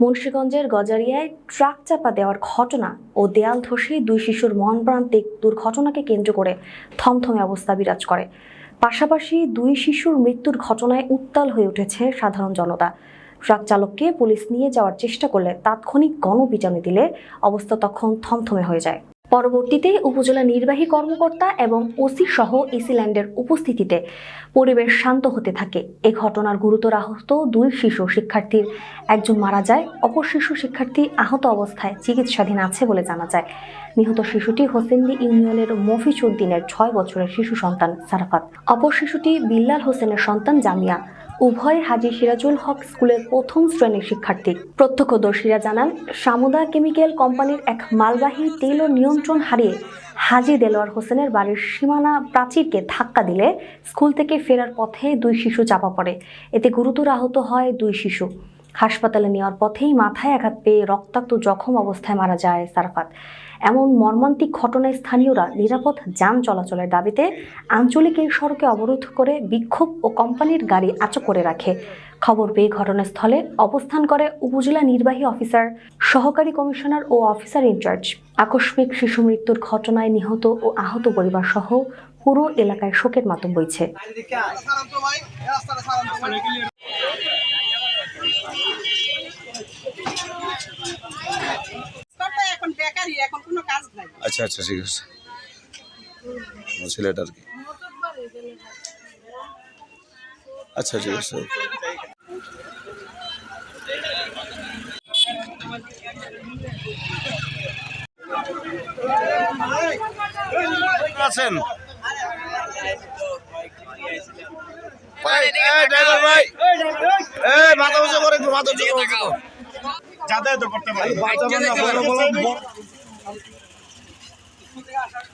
মুন্সীগঞ্জের গজারিয়ায় ট্রাক চাপা দেওয়ার ঘটনা ও দেয়াল ধসে দুই শিশুর মন প্রান্তিক দুর্ঘটনাকে কেন্দ্র করে থমথমে অবস্থা বিরাজ করে। পাশাপাশি দুই শিশুর মৃত্যুর ঘটনায় উত্তাল হয়ে উঠেছে সাধারণ জনতা। ট্রাক চালককে পুলিশ নিয়ে যাওয়ার চেষ্টা করলে তাৎক্ষণিক গণপিটানি দিলে অবস্থা তখন থমথমে হয়ে যায়। পরবর্তীতে উপজেলা নির্বাহী কর্মকর্তা এবং ওসি সহ ইসিল্যান্ডের উপস্থিতিতে পরিবেশ শান্ত হতে থাকে। এ ঘটনার গুরুতর আহত দুই শিশু শিক্ষার্থীর একজন মারা যায়, অপর শিশু শিক্ষার্থী আহত অবস্থায় চিকিৎসাধীন আছে বলে জানা যায়। নিহত শিশুটি হোসেন্দি ইউনিয়নের মফিজ উদ্দিনের ছয় বছরের শিশু সন্তান সারাফাত। অপর শিশুটি বিল্লাল হোসেনের সন্তান জামিয়া উভয় হাজি সিরাজুল হক স্কুলের প্রথম শ্রেণির শিক্ষার্থী। প্রত্যক্ষদর্শীরা জানান, সামুদা কেমিক্যাল কোম্পানির এক মালবাহী তেল ও নিয়ন্ত্রণ হারিয়ে হাজি দেলোয়ার হোসেনের বাড়ির সীমানা প্রাচীরকে ধাক্কা দিলে স্কুল থেকে ফেরার পথে দুই শিশু চাপা পড়ে। এতে গুরুতর আহত হয় দুই শিশু। হাসপাতালে নেওয়ার পথেই মাথায় আঘাত পেয়ে রক্তাক্ত জখম অবস্থায় মারা যায় সারফাত। এমন মর্মান্তিক ঘটনায় স্থানীয়রা নিরাপদ যান চলাচলের দাবিতে আঞ্চলিক এই সড়কে অবরোধ করে বিক্ষোভ ও কোম্পানির গাড়ি আটক করে রাখে। খবর পেয়ে ঘটনাস্থলে অবস্থান করে উপজেলা নির্বাহী অফিসার, সহকারী কমিশনার ও অফিসার ইনচার্জ। আকস্মিক শিশু মৃত্যুর ঘটনায় নিহত ও আহত পরিবার সহ পুরো এলাকায় শোকের মাতম বইছে সবাই এখন বেকারই এখন কোনো কাজ নাই আচ্ছা আচ্ছা ঠিক আছে। আমার ছেলেটার কি। আচ্ছা ঠিক আছে আছেন? ভাই, এই driver ভাই। এই, মাথা উঁচু করে একটু, মাথা উঁচু করে একটু। যাতায়াত করতে পারি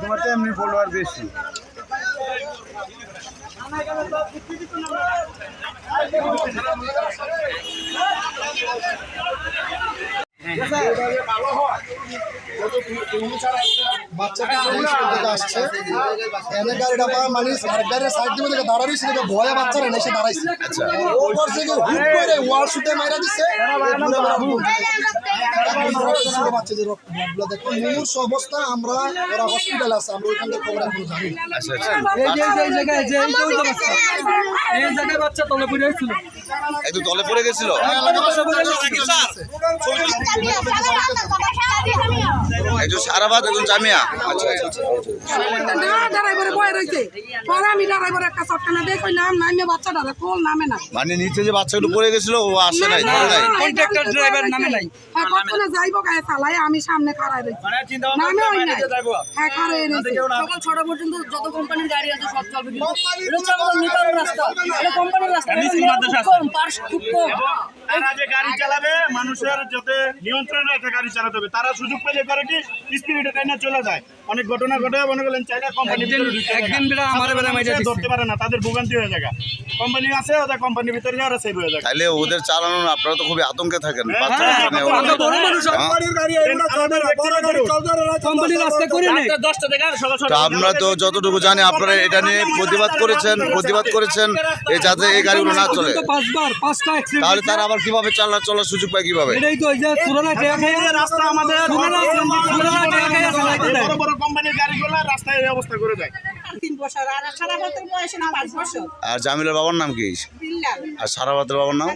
তোমার তো এমনি ফলোয়ার বেশি Kita. বাচ্চাটা থেকে আসছে এনে গাড়িটা পাওয়া মানে আর গাড়ির সাইড দেখে দাঁড়াবি ভয়ে বাচ্চারা এনে এসে দাঁড়াইছে ও করছে কি হুট করে ওয়াল শুটে মাইরা দিছে ছোট বাচ্চা যে রক্ত দেখো মুমূর্ষ অবস্থা আমরা ওরা হসপিটাল আছে আমরা ওইখান থেকে খবর এখনও জানি না। আচ্ছা আচ্ছা এই জায়গায় যে এই যে বাচ্চা এই জায়গায় বাচ্চা তলে পড়ে ছিল একটু তলে পড়ে গেছিল একজন সারাবাদ একজন জামিয়া। আচ্ছা আচ্ছা আচ্ছা। ড্রাইভারে বয়ে রয়েছে পরে আমি ড্রাইভার একটা চটকানা দিয়ে কইলাম নামে বাচ্চা কোল নামে না মানে নিচে যে বাচ্চা পড়ে গেছিল ও আসে নাই কন্ট্রাক্টর ড্রাইভার নামে নাই। হ্যাঁ যাইবো গায়ে চালাই আমি সামনে খাড়াই রয়েছি নামে নাই। হ্যাঁ খাড়াই রয়েছে সকাল ছটা পর্যন্ত যত কোম্পানির গাড়ি আছে সব চলবে এটা হচ্ছে রাস্তা। এটা কোম্পানির রাস্তা কম পার্স খুব কম। তারা যে গাড়ি চালাবে মানুষের যাতে নিয়ন্ত্রণে একটা গাড়ি চালাতে হবে তারা সুযোগ পেলে করে কি স্পিডে টাইনা চলে যায়। অনেক ঘটনা ঘটে মনে করলেন চাইলে কোম্পানি একদিন বেড়া আমার বেড়া মাইরা ধরতে পারে না তাদের ভোগান্তি হয়ে যায়। কোম্পানি আছে ওদের কোম্পানির ভিতরে যারা সেভ হয়ে যায়। তাহলে ওদের চালানো আপনারা তো খুবই আতঙ্কে থাকেন হ্যাঁ, আমরা হ্যাঁ? কোম্পানি রাস্তা করে নেই। তো যতটুকু জানি আপনারা এটা নিয়ে প্রতিবাদ করেছেন প্রতিবাদ করেছেন এই যাতে এই গাড়িগুলো না চলে। পাঁচবার পাঁচটা তাহলে তারা আবার কীভাবে চালা চলার সুযোগ পায় কীভাবে? এটাই তো যে সুরানা টেয়া খেয়ে রাস্তা আমাদের সুরানা সুরানা টেয়া খেয়ে চালাইতে দেয়। বড় বড় কোম্পানির গাড়িগুলো রাস্তায় এই অবস্থা করে দেয়। আর সারা বছর বয়সে না পাঁচ বছর। আর জামিলের বাবার নাম কি? আর সারাবাতের বাবার নাম?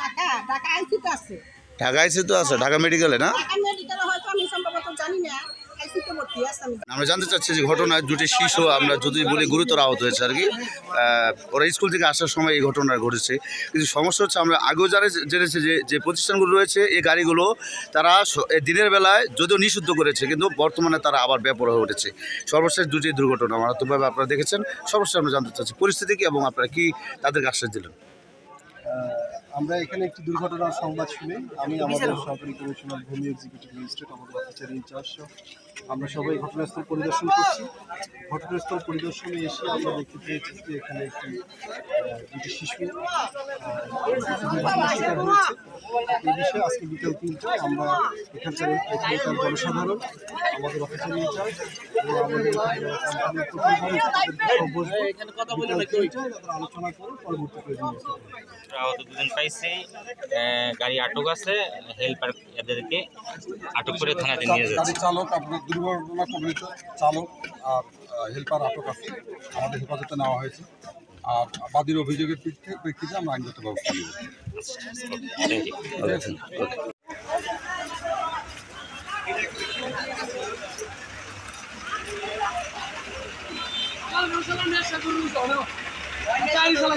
টাকা টাকা আইসিতে আছে। ঢাকা আইসি তো আছে ঢাকা মেডিকেলে না। আমরা জানতে চাচ্ছি যে ঘটনায় দুটি শিশু আমরা যদি বলি গুরুতর আহত হয়েছে আর কি। ওরা স্কুল থেকে আসার সময় এই ঘটনা ঘটেছে। কিন্তু সমস্যা হচ্ছে, আমরা আগেও যারা জেনেছি যে যে প্রতিষ্ঠানগুলো রয়েছে, এই গাড়িগুলো তারা দিনের বেলায় যদিও নিষিদ্ধ করেছে, কিন্তু বর্তমানে তারা আবার ব্যাপর হয়ে উঠেছে। সর্বশেষ দুটি দুর্ঘটনা মারাত্মকভাবে আপনারা দেখেছেন। সর্বশেষ আমরা জানতে চাচ্ছি, পরিস্থিতি কি এবং আপনারা কি তাদেরকে আশ্বাস দিলেন? আমরা এখানে একটি দুর্ঘটনার সংবাদ শুনে। আমি আমাদের সরকারি কমিশনার ভূমি এক্সিকিউটিভ ম্যাজিস্ট্রেট আমাদের অফিসার ইনচার্জ আমরা সবাই ঘটনাস্থল পরিদর্শন করছি। ঘটনাস্থল পরিদর্শনে এসে আমরা দেখতে পেয়েছি যে এখানে একটি দুটি শিশু শিকার হয়েছে। এই বিষয়ে আজকে বিকেল তিনটায় আমরা এখানকার এখানকার জনসাধারণ আমাদের অফিসার ইনচার্জ এবং আমাদের আলোচনা করে পরবর্তী প্রয়োজন। আহত দুজন পাইছি গাড়ি আটক আছে হেল্পার এদেরকে আটক করে থানাতে নিয়ে যাচ্ছে। চালক আপনার দুর্ঘটনা কবলিত চালক আর হেল্পার আটক আছে আমাদের হেফাজতে নেওয়া হয়েছে। আর বাদীর অভিযোগের প্রেক্ষিতে- আমরা আইনগত ব্যবস্থা নেব। ইউ গাড়ি চালা